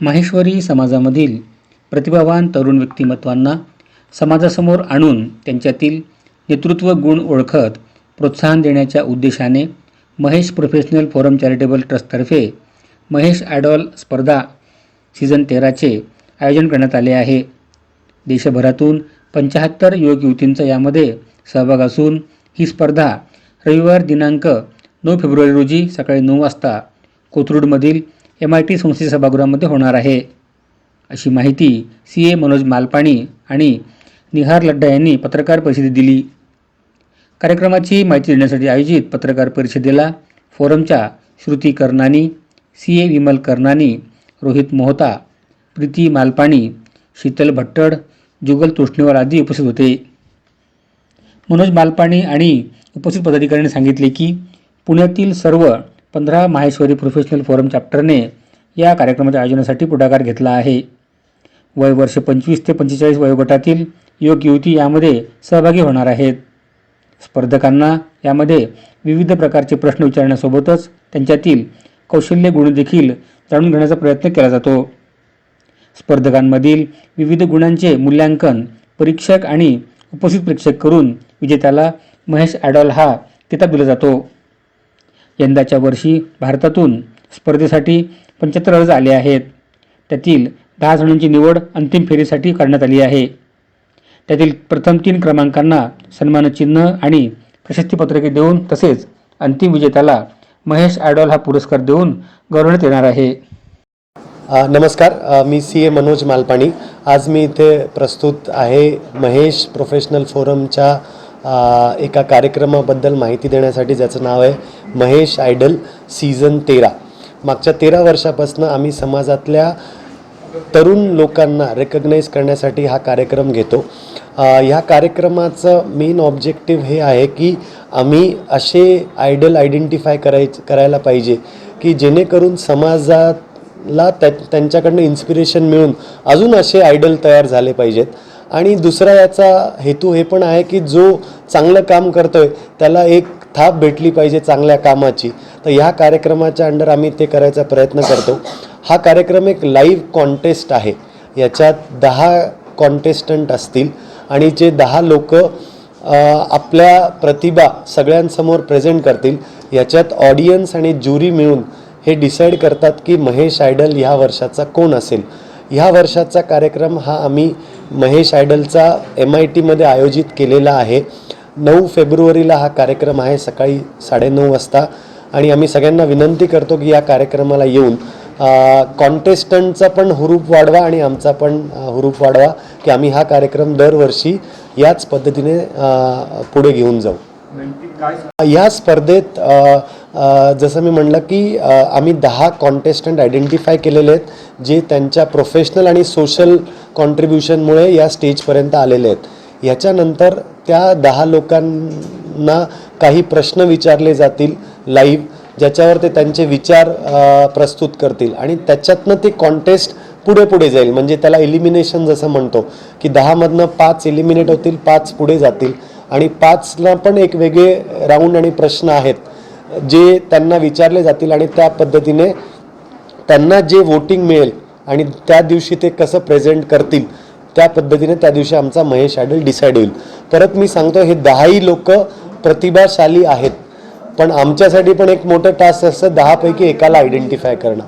माहेश्वरी समाजामधील प्रतिभावान तरुण व्यक्तिमत्वांना समाजासमोर आणून त्यांच्यातील नेतृत्व गुण ओळखत प्रोत्साहन देण्याच्या उद्देशाने महेश प्रोफेशनल फोरम चॅरिटेबल ट्रस्टतर्फे महेश आयडॉल स्पर्धा सीझन तेराचे आयोजन करण्यात आले आहे. देशभरातून पंच्याहत्तर युवक युवतींचा यामध्ये सहभाग असून ही स्पर्धा रविवार दिनांक नऊ फेब्रुवारी रोजी सकाळी नऊ वाजता कोथरूडमधील एम आय टी संस्थेच्या सभागृहामध्ये होणार आहे. अशी माहिती सी ए मनोज मालपाणी आणि निहार लड्डा यांनी पत्रकार परिषदेत दिली. कार्यक्रमाची माहिती देण्यासाठी आयोजित पत्रकार परिषदेला फोरमच्या श्रुती कर्नानी सी ए विमल कर्नानी रोहित मोहता प्रीती मालपाणी शीतल भट्टड जुगल तोष्णीवाल आदी उपस्थित होते. मनोज मालपाणी आणि उपस्थित पदाधिकाऱ्यांनी सांगितले की पुण्यातील सर्व पंधरा माहेश्वरी प्रोफेशनल फोरम चॅप्टरने या कार्यक्रमाच्या आयोजनासाठी पुढाकार घेतला आहे. वय वर्ष पंचवीस ते पंचेचाळीस वयोगटातील योग युवती यामध्ये सहभागी होणार आहेत. स्पर्धकांना यामध्ये विविध प्रकारचे प्रश्न विचारण्यासोबतच त्यांच्यातील कौशल्य गुणदेखील जाणून घेण्याचा प्रयत्न केला जातो. स्पर्धकांमधील विविध गुणांचे मूल्यांकन परीक्षक आणि उपस्थित प्रेक्षक करून विजेत्याला महेश ॲडॉल हा किताब दिला जातो. यंदाच्या वर्षी भारतातून स्पर्धेसाठी पंच्याहत्तर अर्ज आले आहेत. त्यातील दहा जणांची निवड अंतिम फेरीसाठी करण्यात आली आहे. त्यातील प्रथम तीन क्रमांकांना सन्मानचिन्ह आणि प्रशस्तीपत्रके देऊन तसेच अंतिम विजेत्याला महेश ॲडॉल हा पुरस्कार देऊन गौरवण्यात येणार आहे. नमस्कार. मी सी ए मनोज मालपाणी. आज मी इथे प्रस्तुत आहे महेश प्रोफेशनल फोरमच्या एका कार्यक्रमाबद्दल माहिती देण्यासाठी ज्याचं नाव आहे महेश आयडल सीझन तेरा. मागच्या तेरा वर्षापासून आम्ही समाजातल्या तरुण लोकांना रेकग्नाईज करण्यासाठी हा कार्यक्रम घेतो. ह्या कार्यक्रमाचं मेन ऑब्जेक्टिव्ह हे आहे की आम्ही असे आयडल आयडेंटिफाय कराय करायला पाहिजे की जेणेकरून समाजाला त्या त्यांच्याकडनं इन्स्पिरेशन मिळून अजून असे आयडल तयार झाले पाहिजेत. आणि दुसरा याचा हेतू हे पण आहे की जो चांगलं काम करतोय त्याला एक थाप भेटली पाहिजे चांगल्या कामाची. तर ह्या कार्यक्रमाच्या अंडर आम्ही ते करायचा प्रयत्न करतो. हा कार्यक्रम एक लाईव्ह कॉन्टेस्ट आहे. याच्यात दहा कॉन्टेस्टंट असतील आणि जे दहा लोक आपल्या प्रतिभा सगळ्यांसमोर प्रेझेंट करतील याच्यात ऑडियन्स आणि ज्युरी मिळून हे डिसाईड करतात की महेश आयडल ह्या वर्षाचा कोण असेल. ह्या वर्षाचा कार्यक्रम हा आम्ही महेश आयडलचा एम आय टीमध्ये आयोजित केलेला आहे. नऊ फेब्रुवारीला हा कार्यक्रम आहे सकाळी साडेनऊ वाजता. आणि आम्ही सगळ्यांना विनंती करतो की या कार्यक्रमाला येऊन कॉन्टेस्टंटचा पण हुरूप वाढवा आणि आमचा पण हुरूप वाढवा की आम्ही हा कार्यक्रम दरवर्षी याच पद्धतीने पुढे घेऊन जाऊ. या स्पर्धेत जसं मी म्हणलं की आम्ही दहा कॉन्टेस्टंट आयडेंटिफाय केलेले आहेत जे त्यांच्या प्रोफेशनल आणि सोशल कॉन्ट्रीब्युशनमुळे या स्टेजपर्यंत आलेले आहेत. याच्यानंतर त्या दहा लोकांना काही प्रश्न विचारले जातील लाईव्ह ज्याच्यावर ते त्यांचे विचार प्रस्तुत करतील. आणि त्याच्यातनं ते कॉन्टेस्ट पुढे पुढे जाईल. म्हणजे त्याला एलिमिनेशन जसं म्हणतो की दहामधनं पाच एलिमिनेट होतील पाच पुढे जातील. आणि पाचला पण एक वेगळे राऊंड आणि प्रश्न आहेत जे त्यांना विचारले जातील आणि त्या पद्धतीने त्यांना जे वोटिंग मिळेल आणि त्या दिवशी ते कसं प्रेझेंट करतील त्या पद्धतीने त्या दिवशी आमचा महेश आयडल डिसाईड होईल. परत मी सांगतो हे दहाही लोक प्रतिभाशाली आहेत. पण आमच्यासाठी पण एक मोठं टास्क असतं दहापैकी एकाला आयडेंटिफाय करणं.